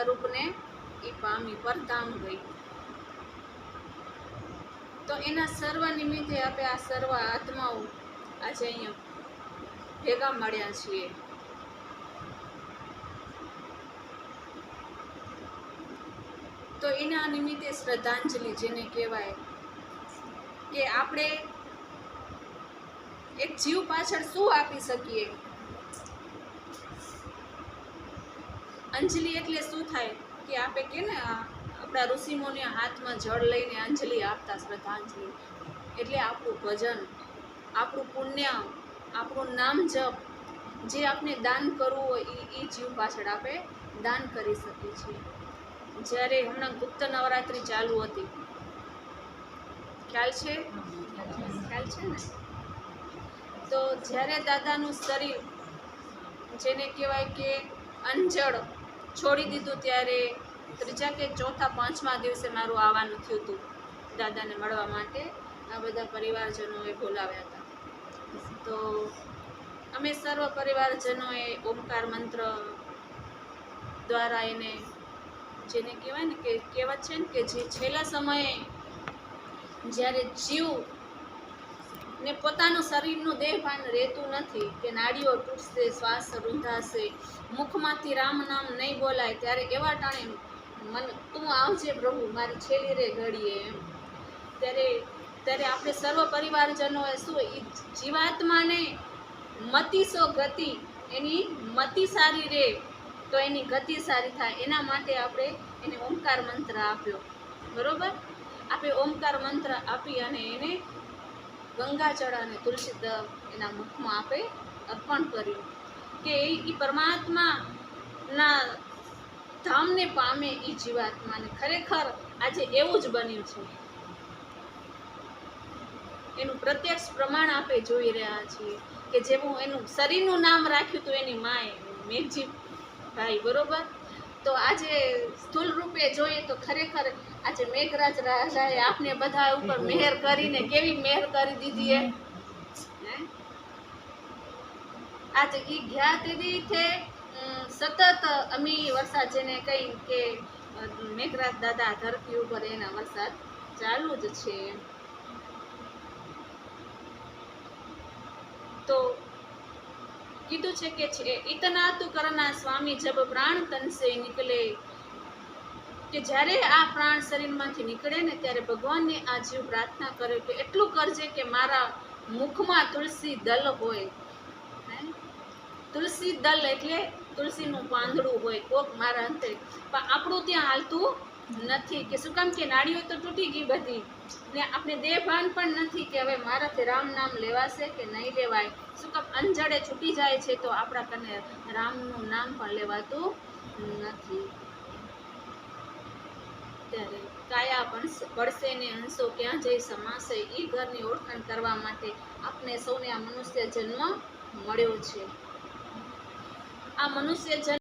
સ્વરૂપને એ પામી પરધામ ગઈ. તો એના સર્વ નિમિત્તે આપણે આ સર્વ આત્માઓ આજે અહીંયા ભેગા મળ્યા છીએ. તો એના નિમિત્તે શ્રદ્ધાંજલિ જેને કહેવાય કે આપણે એક જીવ પાછળ શું આપી શકીએ? અંજલિ એટલે શું થાય? કે આપણે કે ને આપણા ઋષિમોને હાથમાં જળ લઈને અંજલિ આપતા શ્રદ્ધાંજલિ. એટલે આપણું ભજન, આપણું પુણ્ય, આપણું નામ જપ, જે આપણે દાન કરવું હોય એ એ જીવ પાછળ આપણે દાન કરી શકીએ છીએ. જ્યારે હમણાં ગુપ્ત નવરાત્રિ ચાલુ હતી. ખ્યાલ છે? ખ્યાલ છે ને? તો જ્યારે દાદાનું શરીર, જેને કહેવાય કે અંજળ છોડી દીધું ત્યારે ત્રીજા કે ચોથા પાંચમા દિવસે મારું આવવાનું થયું હતું દાદાને મળવા માટે, આ બધા પરિવારજનોએ બોલાવ્યા હતા. તો અમે સર્વ પરિવારજનોએ ઓમકાર મંત્ર દ્વારા એને જેને કહેવાય ને કે કહેવત છે ને કે જે છેલ્લા સમયે જ્યારે જીવ ને પોતાનું શરીરનું દેહભાન રહેતું નથી કે નાડીઓ તૂટશે, શ્વાસ રૂંધાશે, મુખમાંથી રામ નામ નહીં બોલાય, ત્યારે એવા ટાણે મન, તું આવજે પ્રભુ, મારી છેલ્લી રે ઘડીએ. એમ. ત્યારે ત્યારે આપણે સર્વ પરિવારજનોએ શું એ જીવાત્માને મતિસો ગતિ, એની મતિ સારી રહે તો એની ગતિ સારી થાય. એના માટે આપણે એને ઓમકાર મંત્ર આપ્યો. બરોબર? આપણે ઓમકાર મંત્ર આપી અને એને ગંગાજળ અને તુલસી દળ એના મુખમાં આપે અર્પણ કર્યું કે એ પરમાત્માના ધામને પામે એ જીવાત્માને ખરેખર આજે એવું જ બન્યું છે. એનું પ્રત્યક્ષ પ્રમાણ આપે જોઈ રહ્યા છીએ કે જેવું એનું શરીરનું નામ રાખ્યું હતું એની માએ મેઘજી ભાઈ બરોબર? તો આજે સ્થૂળ રૂપે જોઈએ તો ખરેખર આજે મેઘરાજ રાજાએ આપને બધા ઉપર મહેર કરીને કેવી મહેર કરી દીધી એ? આજે ઈ ગયા દીધી છે સતત અમી વરસાદ જેને કહી કે મેઘરાજ દાદા ધરતી ઉપર એના વરસાદ ચાલુ જ છે તો કીધું છે કે છે ઇતના તુ કરના સ્વામી જબ પ્રાણ તનસે નીકળે. કે જ્યારે આ પ્રાણ શરીરમાંથી નીકળે ને ત્યારે ભગવાનને આ જીવ પ્રાર્થના કરે કે એટલું કરજે કે મારા મુખમાં તુલસી દલ હોય? તુલસી દલ એટલે તુલસીનું પાંદડું હોય, કોક મારા અંતે. પણ આપણું ત્યાં હાલતું નથી કે શું કામ કે નાડીઓ તો તૂટી ગઈ બધી. ને આપણે દેહભાન પણ નથી કે હવે મારાથી રામ નામ લેવાશે કે નહીં લેવાય. શું કામ અંજળે છૂટી જાય છે તો આપણા કને રામનું નામ પણ લેવાતું નથી. ત્યારે કાયા પડશે ને અંશો ક્યાં જઈ સમાશે એ ઘરની ઓળખાણ કરવા માટે આપણે સૌને આ મનુષ્ય જન્મ મળ્યો છે. આ મનુષ્ય જન્મ